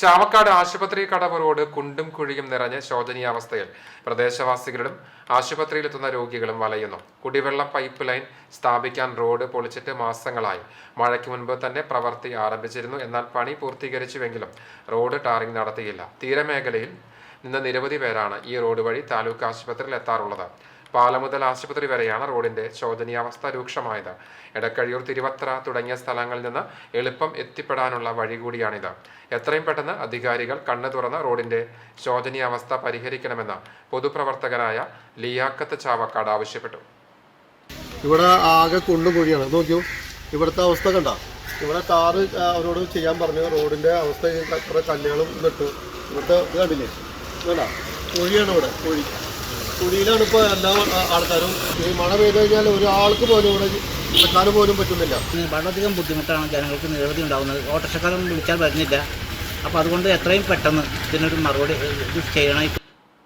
ചാവക്കാട് ആശുപത്രി കടവ് റോഡ് കുണ്ടും കുഴിയും നിറഞ്ഞ് ശോചനീയാവസ്ഥയിൽ പ്രദേശവാസികളും ആശുപത്രിയിലെത്തുന്ന രോഗികളും വലയുന്നു. കുടിവെള്ളം പൈപ്പ് ലൈൻ സ്ഥാപിക്കാൻ റോഡ് പൊളിച്ചിട്ട് മാസങ്ങളായി. മഴയ്ക്ക് മുൻപ് തന്നെ പ്രവൃത്തി ആരംഭിച്ചിരുന്നു. എന്നാൽ പണി പൂർത്തീകരിച്ചുവെങ്കിലും റോഡ് ടാറിംഗ് നടത്തിയില്ല. തീരമേഖലയിൽ നിന്ന് നിരവധി പേരാണ് ഈ റോഡ് വഴി താലൂക്ക് ആശുപത്രിയിൽ എത്താറുള്ളത്. പാല മുതൽ ആശുപത്രി വരെയാണ് റോഡിന്റെ ശോചനീയാവസ്ഥ രൂക്ഷമായത്. എടക്കഴിയൂർ തിരുവത്ര തുടങ്ങിയ സ്ഥലങ്ങളിൽ നിന്ന് എളുപ്പം എത്തിപ്പെടാനുള്ള വഴി കൂടിയാണിത് എത്രയും പെട്ടെന്ന് അധികാരികൾ കണ്ണു തുറന്ന് റോഡിന്റെ ശോചനീയാവസ്ഥ പരിഹരിക്കണമെന്ന് പൊതുപ്രവർത്തകരായ ലിയാക്കത്ത് ചാവക്കാട് ആവശ്യപ്പെട്ടു. ഇവിടെ ആകെ കുണ്ടുകുഴിയാണ്. നോക്കൂ ഇവിടുത്തെ അവസ്ഥ കണ്ട. ഇവിടെ ആ, അവരോട് ചെയ്യാൻ പറഞ്ഞു. റോഡിന്റെ അവസ്ഥ കുറേ കുറെ കല്ലുകളും നിട്ടു ഇവിടുത്തെ കണ്ടില്ലേ? കുഴിയാണ് ഇവിടെ കുഴി. കുഴിയിലാണ് ഇപ്പോൾ എല്ലാ ആൾക്കാരും? ഈ മഴ പെയ്തു കഴിഞ്ഞാൽ ഒരാൾക്ക് പോലും ഇവിടെ നിൽക്കാൻ പോലും പറ്റുന്നില്ല. വളരെയധികം ബുദ്ധിമുട്ടാണ് ജനങ്ങൾക്ക് നിരവധി ഉണ്ടാകുന്നത് ഓട്ടോറിക്ഷക്കാരൊന്നും വിളിച്ചാൽ വരുന്നില്ല. അപ്പോൾ അതുകൊണ്ട് എത്രയും പെട്ടെന്ന് ഇതിനൊരു മറുപടി ചെയ്യണം